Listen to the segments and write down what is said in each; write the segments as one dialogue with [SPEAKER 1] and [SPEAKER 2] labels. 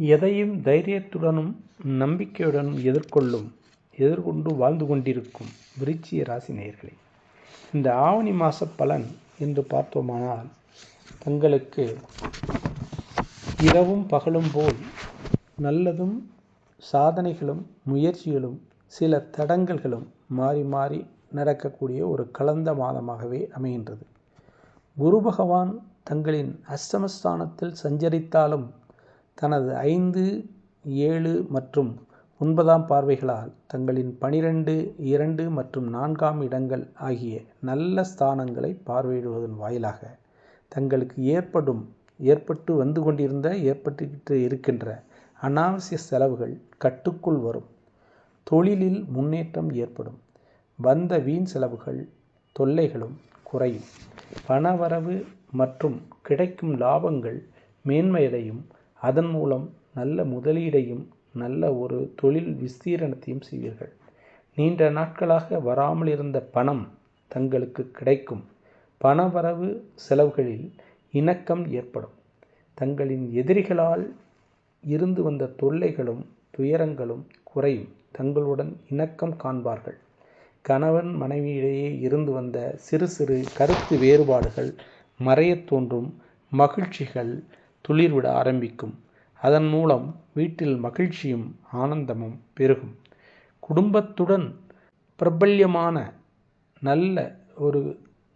[SPEAKER 1] எதையும் தைரியத்துடனும் நம்பிக்கையுடனும் எதிர்கொள்ளும் எதிர்கொண்டு வாழ்ந்து கொண்டிருக்கும் விருச்சிய ராசி நேயர்களே இந்த ஆவணி மாத பலன் என்று பார்த்தோமானால் தங்களுக்கு இரவும் பகலும் போல் நல்லதும் சாதனைகளும் முயற்சிகளும் சில தடங்கல்களும் மாறி மாறி நடக்கக்கூடிய ஒரு கலந்த மாதமாகவே அமைகின்றது. குரு பகவான் தங்களின் அஷ்டமஸ்தானத்தில் சஞ்சரித்தாலும் தனது ஐந்து ஏழு மற்றும் ஒன்பதாம் பார்வைகளால் தங்களின் பனிரெண்டு இரண்டு மற்றும் நான்காம் இடங்கள் ஆகிய நல்ல ஸ்தானங்களை பார்வையிடுவதன் வாயிலாக தங்களுக்கு ஏற்படும் ஏற்பட்டு வந்து கொண்டிருந்த ஏற்பட்டுக்கிட்டு இருக்கின்ற அனாவசிய செலவுகள் கட்டுக்குள் வரும். தொழிலில் முன்னேற்றம் ஏற்படும். வந்த வீண் செலவுகள் தொல்லைகளும் குறையும். பணவரவு மற்றும் கிடைக்கும் லாபங்கள் மேன்மையடையும். அதன் மூலம் நல்ல முதலீடையும் நல்ல ஒரு தொழில் விஸ்தீரணத்தையும் செய்வீர்கள். நீண்ட நாட்களாக வராமல் இருந்த பணம் தங்களுக்கு கிடைக்கும். பணவரவு செலவுகளில் இணக்கம் ஏற்படும். தங்களின் எதிரிகளால் இருந்து வந்த தொல்லைகளும் துயரங்களும் குறையும். தங்களுடன் இணக்கம் காண்பார்கள். கணவன் மனைவியிடையே இருந்து வந்த சிறு சிறு கருத்து வேறுபாடுகள் மறையத் தோன்றும். மகிழ்ச்சிகள் துளிர்விட ஆரம்பிக்கும். அதன் மூலம் வீட்டில் மகிழ்ச்சியும் ஆனந்தமும் பெருகும். குடும்பத்துடன் பிரபல்யமான நல்ல ஒரு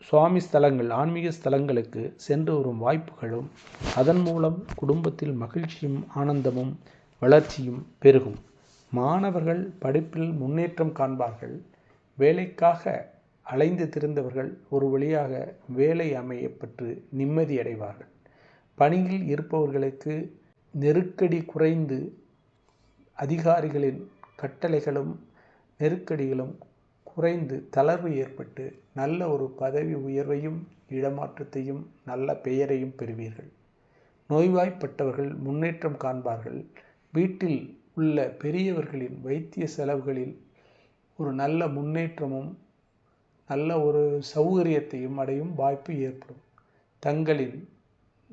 [SPEAKER 1] சுவாமி ஸ்தலங்கள் ஆன்மீக ஸ்தலங்களுக்கு சென்று வரும் வாய்ப்புகளும் அதன் மூலம் குடும்பத்தில் மகிழ்ச்சியும் ஆனந்தமும் வளர்ச்சியும் பெருகும். மாணவர்கள் படிப்பில் முன்னேற்றம் காண்பார்கள். வேலைக்காக அலைந்து திரிந்தவர்கள் ஒரு வழியாக வேலை அமைய பெற்று பணியில் இருப்பவர்களுக்கு நெருக்கடி குறைந்து அதிகாரிகளின் கட்டளைகளும் நெருக்கடிகளும் குறைந்து தளர்வு ஏற்பட்டு நல்ல ஒரு பதவி உயர்வையும் இடமாற்றத்தையும் நல்ல பெயரையும் பெறுவீர்கள். நோய்வாய்ப்பட்டவர்கள் முன்னேற்றம் காண்பார்கள். வீட்டில் உள்ள பெரியவர்களின் வைத்திய செலவுகளில் ஒரு நல்ல முன்னேற்றமும் நல்ல ஒரு சௌகரியத்தையும் அடையும் வாய்ப்பு ஏற்படும். தங்களின்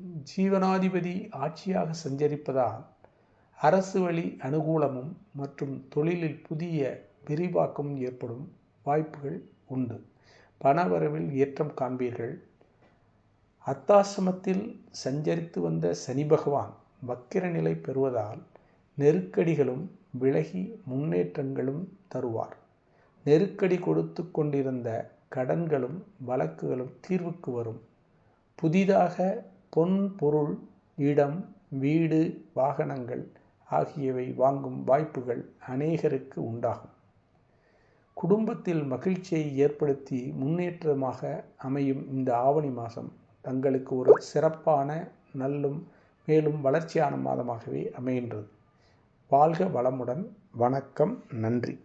[SPEAKER 1] ஜீவனாதிபதி ஆட்சியாக சஞ்சரிப்பதால் அரசு வழி அனுகூலமும் மற்றும் தொழிலில் புதிய விரிவாக்கமும் ஏற்படும் வாய்ப்புகள் உண்டு. பணவரவில் ஏற்றம் காண்பீர்கள். அத்தாசிரமத்தில் சஞ்சரித்து வந்த சனி பகவான் வக்கிர நிலை பெறுவதால் நெருக்கடிகளும் விலகி முன்னேற்றங்களும் தருவார். நெருக்கடி கொடுத்து கொண்டிருந்த கடன்களும் வழக்குகளும் தீர்வுக்கு வரும். புதிதாக பொன் பொருள் இடம் வீடு வாகனங்கள் ஆகியவை வாங்கும் வாய்ப்புகள் அநேகருக்கு உண்டாகும். குடும்பத்தில் மகிழ்ச்சியை ஏற்படுத்தி முன்னேற்றமாக அமையும் இந்த ஆவணி மாதம் தங்களுக்கு ஒரு சிறப்பான நல்லும் மேலும் வளர்ச்சியான மாதமாகவே அமைகின்றது. வாழ்க வளமுடன். வணக்கம். நன்றி.